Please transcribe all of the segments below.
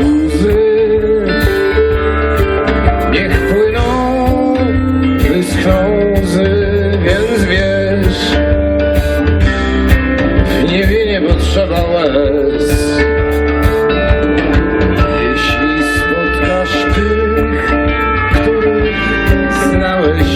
Łzy niech płyną, wyschną więc wiesz, w niebie nie. Jeśli spotkasz tych, których znałeś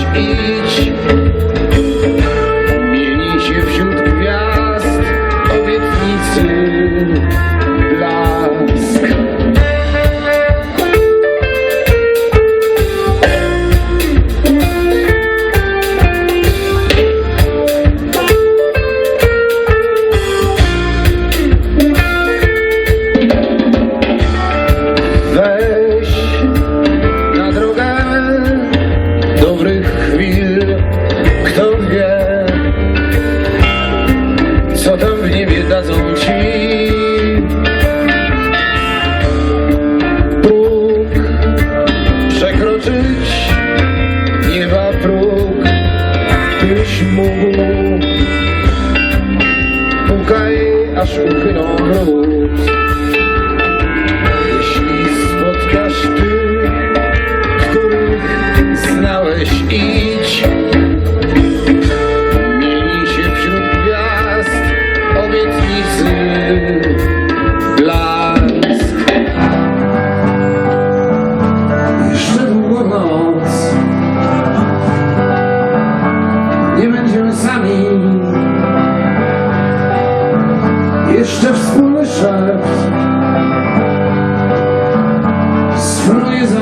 mundo nunca é a sua jeszcze wspólny szept Sfronuje za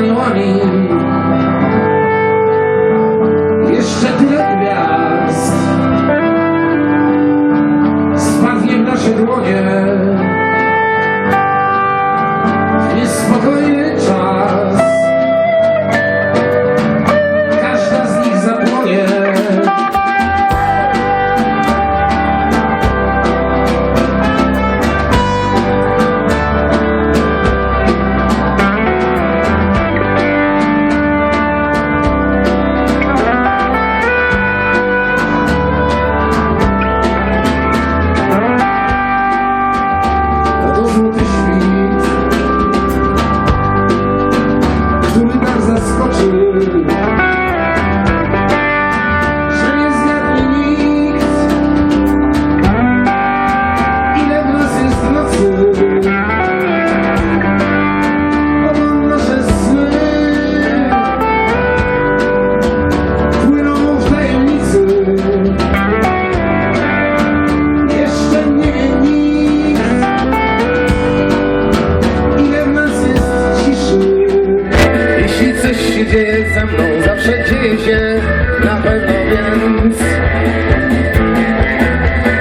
Jeśli coś się dzieje ze mną, zawsze dzieje się. Na pewno, więc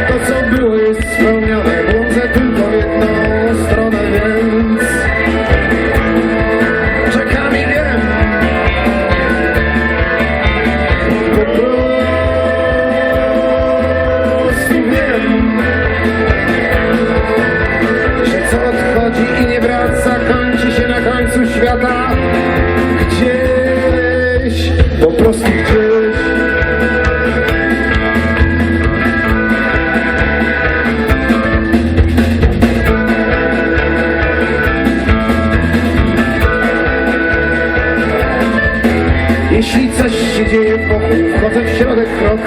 To co było jest spełnione, błądzę tu Jeśli coś się dzieje w pokoju, wchodzę w środek krok.